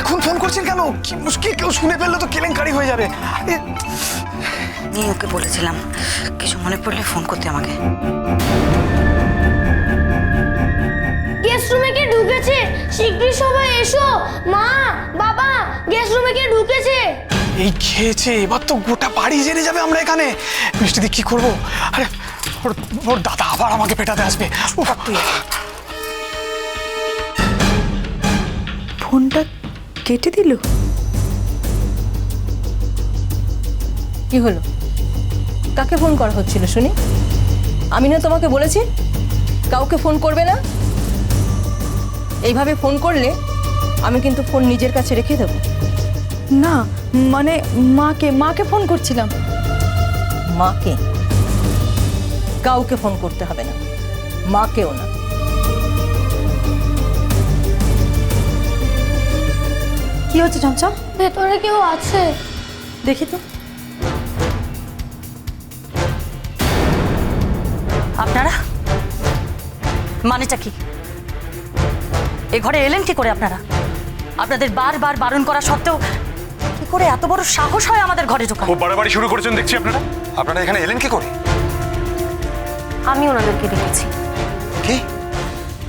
এখন ফোন করছেন কেন? কি কেউ শুনে ফেললে তো কেলেঙ্কারি হয়ে যাবে? আমি ওকে বলেছিলাম কিছু মনে পড়লে ফোন করতে আমাকে। গেস্ট রুমে কে ঢুকেছে? শিগগির সবাই এসো। মা বাবা গেস্ট রুমে কে ঢুকেছে? এই খেয়েছে এবার তো গোটা বাড়ি জেনে যাবে আমরা এখানে। মিষ্টিদি কি করব? আরে ওর ওর দাদা আবার আমাকে পেটাতে আসবে। উফ, ফোনটা কেটে দিল। কি হলো? কাকে ফোন করা হচ্ছিল শুনি? আমি না তোমাকে বলেছি কাউকে ফোন করবে না। এইভাবে ফোন করলে আমি কিন্তু ফোন নিজের কাছে রেখে দেবো। না মানে মাকে মাকে ফোন করছিলাম। মাকে? কাউকে ফোন করতে হবে না। মাকেও না। কি হচ্ছে চমচম? ভেতরে কেউ আছে। দেখি তো। আপনারা? মানেটা কি? এ ঘরে এলেন কি করে আপনারা? আপনাদের বারবার বারণ করা সত্ত্বেও কি করে এত বড় সাহস হয় আমাদের ঘরে ঢোকা খুব বাড়াবাড়ি শুরু করেছেন দেখছি আপনারা। আপনারা এখানে এলেন কি করে? আমি ওনাদেরকে দেখেছি কি?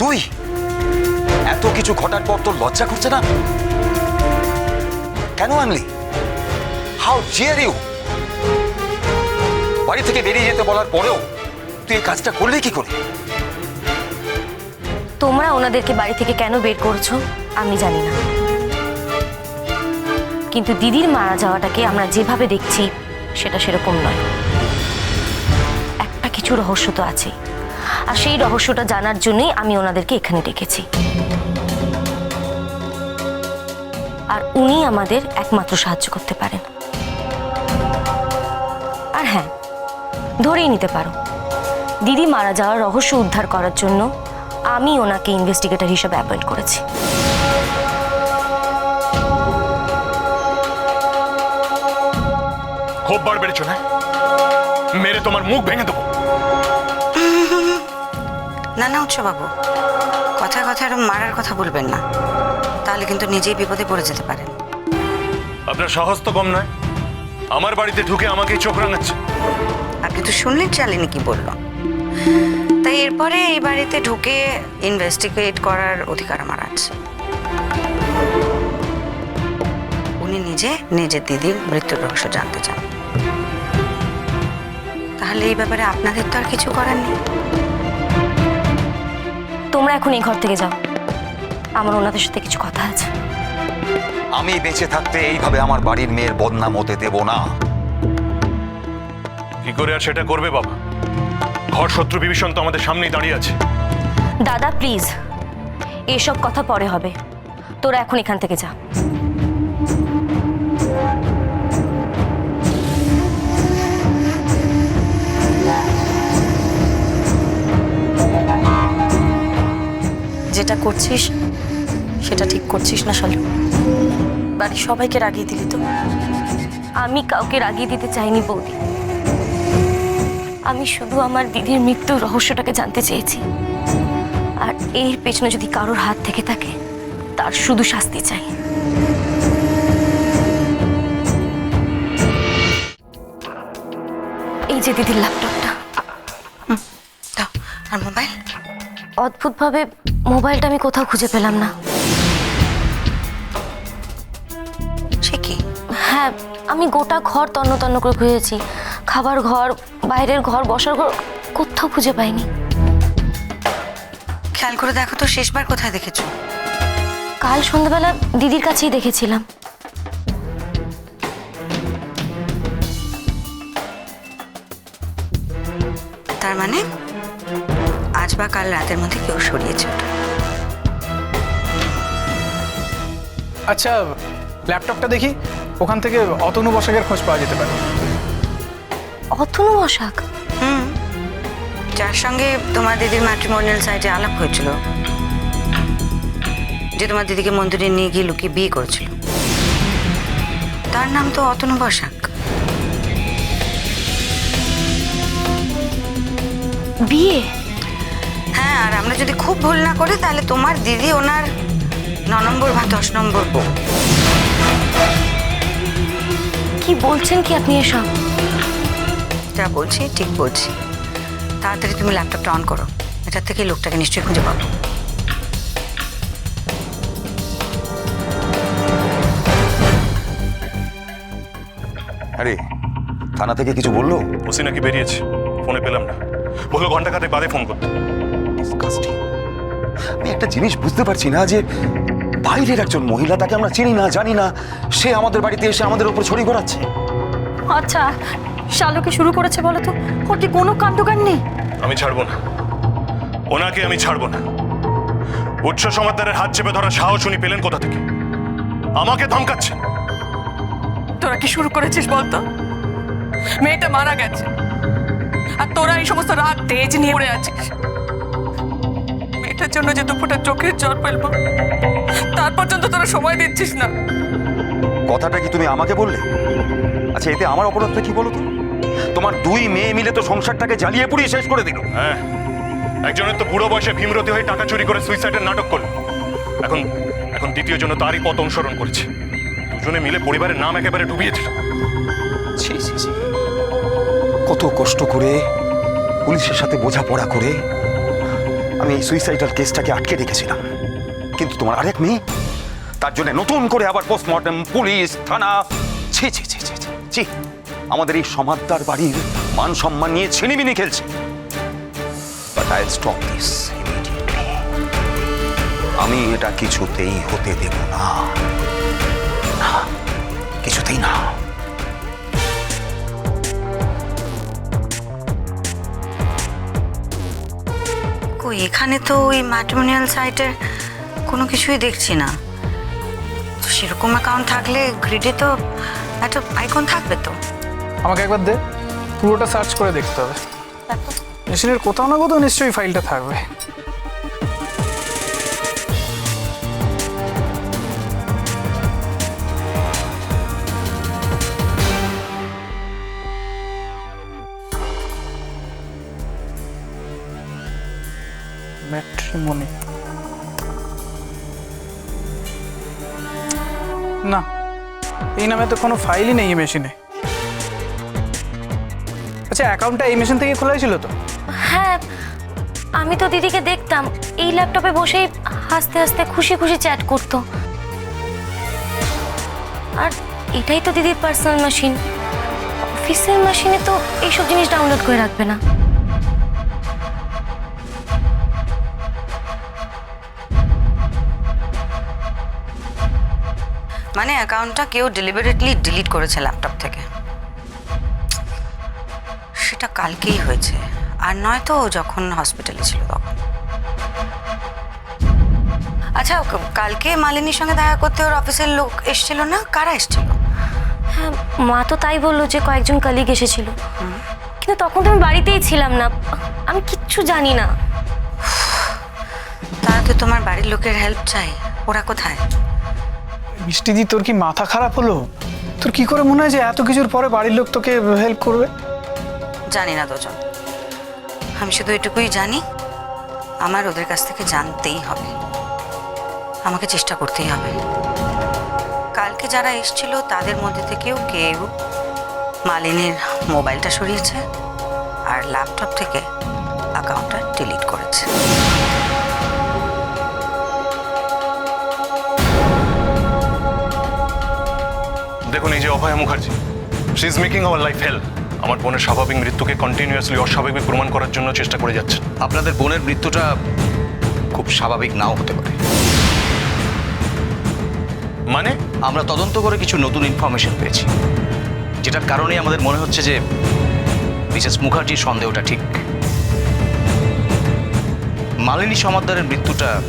তুই? এত কিছু ঘটার পর তোর লজ্জা করছে না? কেন আনলি? হাউ জিয়ার ইউ বাড়ি থেকে বেরিয়ে যেতে বলার পরেও তুই এই কাজটা করলি কি করে? তোমরা ওনাদেরকে বাড়ি থেকে কেন বের করছ, আমি জানি না। কিন্তু দিদির মারা যাওয়াটাকে আমরা যেভাবে দেখছি, সেটা সেরকম নয়। একটা কিছু রহস্য তো আছে আর সেই রহস্যটা জানার জন্যই আমি ওনাদেরকে এখানে ডেকেছি। আর উনি আমাদের একমাত্র সাহায্য করতে পারেন। আর হ্যাঁ ধরেই নিতে পারো। দিদি মারা যাওয়ার রহস্য উদ্ধার করার জন্য আমি ওনাকে ইনভেস্টিগেটর হিসেবে অ্যাপয়েন্ট করেছি। খুব বার বেড়েছো না? মেরে তোমার মুখ ভেঙে দেবো। না না উৎসবাবু। কথায় কথায় এরকম মারার কথা বলবেন না। তাহলে কিন্তু নিজেই বিপদে পড়ে যেতে পারেন। আপনার সাহস তো কম নয়। আমার বাড়িতে ঢুকে আমাকে চোখ রাঙাচ্ছে। আপনি তো শুনলেন চালিনি কি বলল। তাই এরপরে এই বাড়িতে ঢুকে ইনভেস্টিগেট করার অধিকার আমার আছে। উনি নিজে নিজের দিদির মৃত্যুর রহস্য জানতে চান। তাহলে এই ব্যাপারে আপনাদের তো আর কিছু করার নেই। তোমরা এখন এই ঘর থেকে যাও। আমার ওনাদের সাথে কিছু কথা আছে। আমি বেঁচে থাকতে এইভাবে আমার বাড়ির মেয়ের বদনাম হতে দেব না। কি করে আর সেটা করবে বাবা। ঘর শত্রু বিভীষণ তো আমাদের সামনেই দাঁড়িয়ে আছে। দাদা প্লিজ এসব কথা পরে হবে। তোরা এখন এখান থেকে যা। যেটা করছিস সেটা ঠিক করছিস না শালু। বাড়ির সবাইকে রাগিয়ে দিলি তো? আমি কাউকে রাগিয়ে দিতে চাইনি বৌদি। আমি শুধু আমার দিদির মৃত্যুর রহস্যটাকে জানতে চেয়েছি। আর এর পেছনে যদি কারোর হাত থেকে থাকে তার শুধু শাস্তি চাই। এই যে দিদির ল্যাপটপটা আর মোবাইল অদ্ভুতভাবে মোবাইলটা আমি কোথাও খুঁজে পেলাম না। সে কি? হ্যাঁ আমি গোটা ঘর তন্ন তন্ন করে খুঁজেছি। খাবার ঘর বাইরের ঘর বসার ঘর কোথাও খুঁজে পাইনি। খেয়াল করে দেখো তো শেষবার কোথায় দেখেছ? কাল সন্ধ্যাবেলা দিদির কাছেই দেখেছিলাম। তার মানে? আজ বা কাল রাতের মধ্যে কেউ সরিয়েছে ওটা। আচ্ছা ল্যাপটপটা দেখি। ওখান থেকে অতনু বসাকের খোঁজ পাওয়া যেতে পারে। অতনু বসাক? হুম। যার সঙ্গে তোমার দিদির ম্যাট্রিমোনিয়াল সাইটে আলাপ হয়েছিল। যে তোমার দিদিকে মন্দিরে নিয়ে গিয়ে লুকিয়ে বিয়ে করেছিল। তার নাম তো অতনু বসাক। বিয়ে? আর আমরা যদি খুব ভুল না করি তাহলে তোমার দিদি ওনার ন নম্বর বা দশ নম্বর বউ। কি বলছেন কি আপনি এসব? যা বলছি ঠিক বলছি। তাড়াতাড়ি তুমি ল্যাপটপটা অন করো। এটার থেকে লোকটাকে নিশ্চয়ই খুঁজে পাবো। আরে থানা থেকে কিছু বলল? ওসি নাকি বেরিয়েছে। ফোনে পেলাম না। বলল ঘণ্টা খাতে বাদে ফোন করতে। Disgusting. আমি একটা জিনিস বুঝতে পারছি না যে বাইরের একজন মহিলা তাকে আমরা চিনি না জানি না সে আমাদের বাড়িতে এসে আমাদের উপর ছড়ি ঘোরাচ্ছে আচ্ছা শালুকে শুরু করেছে বলো তো ওর কি কোনো কাণ্ডজ্ঞান নেই? আমি ছাড়বো না। ওনাকে আমি ছাড়বো না। উৎস সমাদারের হাত চেপে ধরার সাহস উনি পেলেন কোথা থেকে? আমাকে ধমকাচ্ছে তোরা কি শুরু করেছিস বলতো মেয়েটা মারা গেছে। আর তোরা এই সমস্ত রাগ তেজ নিয়ে পড়ে আছিস। মেয়েটার জন্য যে দুপুরটা চোখের জল ফেলব তার পর্যন্ত তোরা সময় দিচ্ছিস না। কথাটা কি তুমি আমাকে বললে? আচ্ছা এতে আমার অপরাধটা কি বলো তো? তোমার দুই মেয়ে মিলে তো সংসারটাকে জ্বালিয়ে পুড়িয়ে শেষ করে দিল। হ্যাঁ একজনের তো বুড়ো বয়সে ভীমরতি হয়ে টাকা চুরি করে সুইসাইডের নাটক করল। এখন এখন দ্বিতীয় জন্য তারই পথ অনুসরণ করেছে। দুজনে মিলে পরিবারের নাম একেবারে ডুবিয়ে দিল। ছি ছি ছি। কত কষ্ট করে পুলিশের সাথে বোঝাপড়া করে আমি এই সুইসাইডাল কেসটাকে আটকে রেখেছিলাম। কিন্তু তোমার আরেক মেয়ে তার জন্য নতুন করে আবার পোস্টমর্টম পুলিশ থানা। ছি ছি ছি ছি ছি, আমাদের এই সমাজদার বাড়ির মান সম্মান নিয়ে ছিনিমিনি খেলছে। বাট আই স্টপ দিস আমি এটা কিছুতেই হতে দেব না, কিছুতেই না। কই এখানে তো ওই ম্যাট্রিমোনিয়াল সাইটের কোনো কিছুই দেখছি না। তো সেরকম অ্যাকাউন্ট থাকলে গ্রিডে তো একটা আইকন থাকবে তো। আমাকে একবার দে পুরোটা সার্চ করে দেখতে হবে। মেশিনের কোথাও না কোথাও নিশ্চয়ই ফাইলটা থাকবে। ম্যাট্রিমনি না এই নামে তো কোনো ফাইলই নেই এই মেশিনে আচ্ছা অ্যাকাউন্টটা এই মেশিন থেকে খোলাই ছিল তো? হ্যাঁ আমি তো দিদিকে দেখতাম এই ল্যাপটপে বসেই হাসতে হাসতে খুশি খুশি চ্যাট করতো। আর এটাই তো দিদির পার্সোনাল মেশিন অফিসের মেশিনে তো এইসব জিনিস ডাউনলোড করে রাখবে না। মানে অ্যাকাউন্টটা কেউ ডেলিভারেটলি ডিলিট করেছে ল্যাপটপ থেকে। সেটা কালকেই হয়েছে। আর নয় তো যখন হসপিটালে ছিল তখন। আচ্ছা কালকে মালিনীর সঙ্গে দেখা করতে ওর অফিসের লোক এসেছিল না? কারা এসেছিল? হ্যাঁ মা তো তাই বলল যে কয়েকজন কালিগ এসেছিল। কিন্তু তখন তো আমি বাড়িতেই ছিলাম না। আমি কিচ্ছু জানি না। তারা তো তোমার বাড়ির লোকের হেল্প চাই ওরা কোথায়? মিষ্টি দি, তোর কি মাথা খারাপ হলো? তোর কি করে মনে হয় যে এত কিছুর পরে বাড়ির লোক তোকে হেল্প করবে? জানি না দুজন। আমি শুধু এটুকুই জানি, আমার ওদের কাছ থেকে জানতেই হবে। আমাকে চেষ্টা করতেই হবে। কালকে যারা এসেছিল, তাদের মধ্যে থেকেও কেউ মালিনীর মোবাইলটা সরিয়েছে আর ল্যাপটপ থেকে অ্যাকাউন্টটা ডিলিট করেছে। দেখুন এই যে Abhaya Mukherjee she is making our life hell আমার বোনের স্বাভাবিক মৃত্যুকে কন্টিনিউয়াসলি অস্বাভাবিক প্রমাণ করার জন্য চেষ্টা করে যাচ্ছেন। আপনাদের বোনের মৃত্যুটা খুব স্বাভাবিক নাও হতে পারে। মানে? আমরা তদন্ত করে কিছু নতুন ইনফরমেশন পেয়েছি যেটার কারণে আমাদের মনে হচ্ছে যে মিসেস মুখার্জির সন্দেহটা ঠিক। মালিনী সমাদ্দারের মৃত্যুটা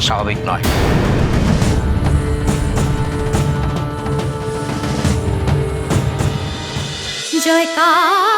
স্বাভাবিক নয়। trời cao.